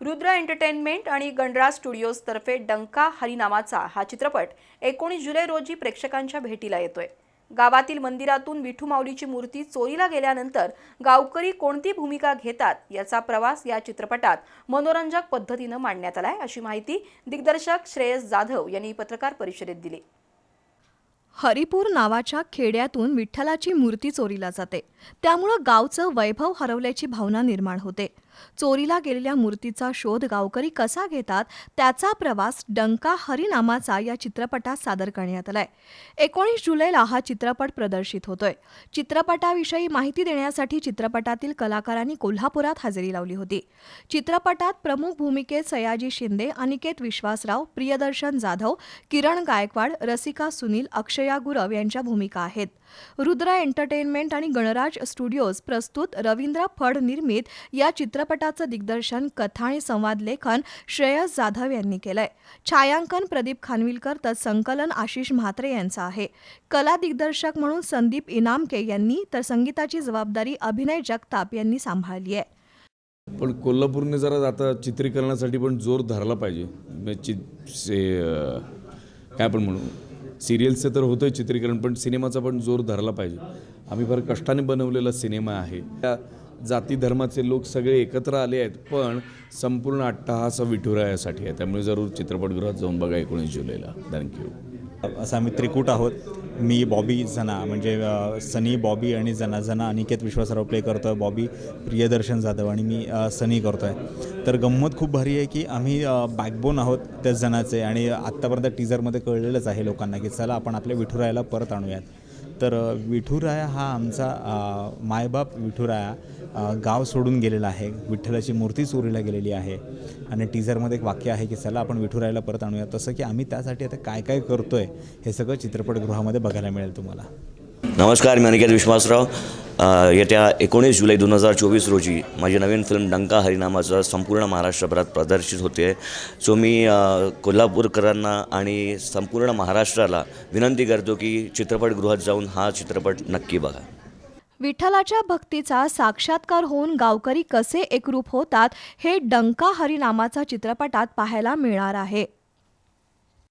Rudra entertainment आणि गणराज स्टुडिओजतर्फे डंका हरिनामाचा हा चित्रपट एकोणीस जुलै रोजी प्रेक्षकांच्या भेटीला येतोय. गावातील मंदिरातून विठू माऊलीची मूर्ती चोरीला गेल्यानंतर गावकरी कोणती भूमिका घेतात याचा प्रवास या चित्रपटात मनोरंजक पद्धतीनं मांडण्यात आलाय अशी माहिती दिग्दर्शक श्रेयस जाधव यांनी पत्रकार परिषदेत दिली. हरिपूर नावाच्या खेड्यातून विठ्ठलाची मूर्ती चोरीला जाते. त्यामुळं गावचं वैभव हरवल्याची भावना निर्माण होते. चोरीला गेलेल्या मूर्तीचा शोध गावकरी कसा घेतात त्याचा प्रवास डंका हरिनामाचा या चित्रपटात सादर करण्यात आलाय. एकोणीस जुलैला हा चित्रपट प्रदर्शित होतोय. चित्रपटाविषयी माहिती देण्यासाठी चित्रपटातील कलाकारांनी कोल्हापुरात हजेरी लावली होती. चित्रपटात प्रमुख भूमिकेत सयाजी शिंदे अनिकेत विश्वासराव प्रियदर्शन जाधव किरण गायकवाड रसिका सुनील अक्षया गुरव यांच्या भूमिका आहेत. रुद्र एंटरटेनमेंट आणि गणराज स्टुडिओज प्रस्तुत रवींद्र फड निर्मित या चित्रपटाचं दिग्दर्शन कथा आणि संवाद लेखन श्रेयस जाधव यांनी केलंय. छायांकन प्रदीप खानविलकर तर संकलन आशिष म्हात्रे यांचं आहे. कला दिग्दर्शक म्हणून संदीप इनामके यांनी तर संगीताची जबाबदारी अभिनय जगताप यांनी सांभाळली आहे. पण कोल्हापूरने जरा आता चित्रीकरणासाठी पण जोर धरला पाहिजे. म्हणजे काय आपण म्हणू? सिरियल्सचं तर होतं चित्रीकरण पण सिनेमाचा पण जोर धरला पाहिजे. आम्ही फार कष्टाने बनवलेला सिनेमा आहे. त्या जाती धर्माचे लोक सगळे एकत्र आले आहेत पण संपूर्ण अट्टहासा विठुरायासाठी आहे. त्यामुळे जरूर चित्रपटगृहात जाऊन बघा एकोणीस जुलैला. थँक्यू असं आम्ही त्रिकूट आहोत. मी बॉबी जना म्हणजे सनी बॉबी आणि जना जना अनिकेत विश्वासराव प्ले करतो आहे बॉबी प्रियदर्शन जाधव आणि मी सनी करतो आहे तर गंमत खूप भारी आहे की आम्ही बॅकबोन आहोत त्या जणाचे आणि आत्तापर्यंत टीजरमध्ये कळलेलंच आहे लोकांना की चला आपण आपल्या विठुरायाला परत आणूयात. तर विठुराया हा आमचा मायबाप विठुराया. गाव सोडून गेलेला आहे. विठ्ठलाची मूर्ती चोरीला गेलेली आहे. आणि टीझरमध्ये एक वाक्य आहे की चला आपण विठुरायला परत आणूया. तसं की आम्ही त्यासाठी आता काय काय करतो आहे हे सगळं चित्रपटगृहामध्ये बघायला मिळेल तुम्हाला. नमस्कार मी अनिकेत विश्वासराव. येत्या एकोणीस जुलै दोन हजार चोवीस रोजी माझी नवीन फिल्म डंका हरिनामाचं संपूर्ण महाराष्ट्रभरात प्रदर्शित होते. सो मी कोल्हापूरकरांना आणि संपूर्ण महाराष्ट्राला विनंती करतो की चित्रपटगृहात जाऊन हा चित्रपट नक्की बघा. विठ्ठलाच्या भक्तीचा साक्षात्कार होऊन गावकरी कसे एकरूप होतात हे डंका हरिनामाचा चित्रपटात पाहायला मिळणार आहे.